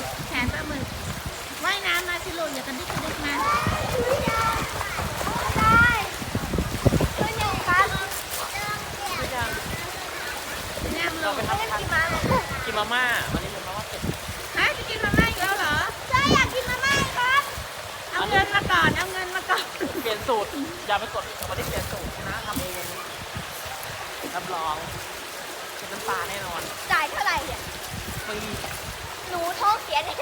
กแขนปลาหมึกว่ายน้ำมาสิลูกอย่ากระดิกกระดิกมาเนี่ยลูเรากไปทำทานกินมาม่าวันนี้เป็นมาม่าเป็ดฮะจะกินมาม่าอีกแล้วเหรอ เอาเงินมาก่อน เอาเงินมาก่อน เปลี่ยนสูตรอย่าไปกดวันนี้เปลี่ยนสูตรนะทำเองวันนี้รับรองเป็นน้ำปลาแน่นอนจ่ายเท่าไหร่เนี่ยฟรีหนูท้อ งเสียเนี่ย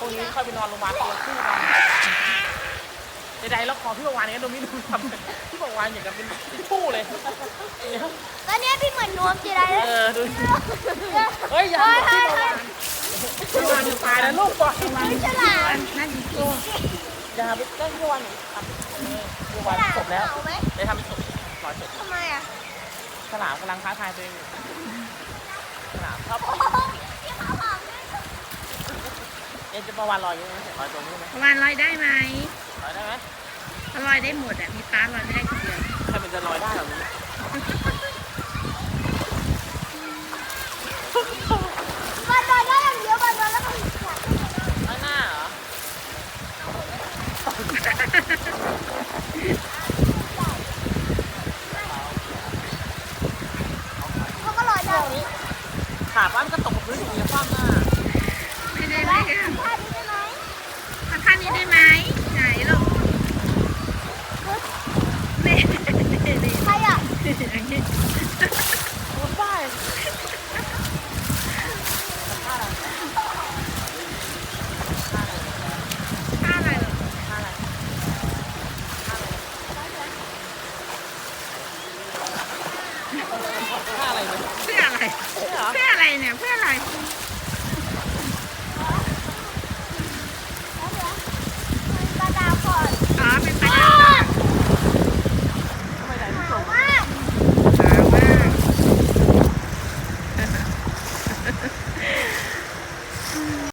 พรุ่งนี้ค่อยไปนอนโรงพยาบาลเตียงคู่กันใดๆแล้วขอพี่ประวานเนี่ยดูมิดูทำพี่ประวานอย่างกับเป็นผู้เลยตอนนี้พี่เหมือนนวมจีไรเลยเออดูเฮ้ยอย่าพี่ประวานพี่ประวานจะตายแล้วลูกก่อนไม่ฉลาดนั่นอีกทีอย่าไปใกล้พี่ประวานทำพี่ประวานจบแล้วเอาไหมได้ทำเป็นจบร้อยจบทำไมอะฉลามกำลังท้าทายตัวเองอยู่ฉลามชอบ เอ็นจะประวันลอยอยู่ไหมลอยตรงนี้ไหมประวันลอยได้ไหมลอยได้ไหมลอยได้หมดอะมีปลาลอยไม่ได้คนเดียวใครมันจะลอยได้หรอมึงบันลอยได้อย่างเดียวบันลอยแล้วก็หหลังข้าหน้าเหรอเขาก็ลอยได้ขาป้ามนก็ตกกัพื้นอย่างเงี้ยคว่ำหน้าไม่ได้เม่ได้ อย่างล่ไแค่ไร เพื่ออะไรเนี่ย เพื่ออะไร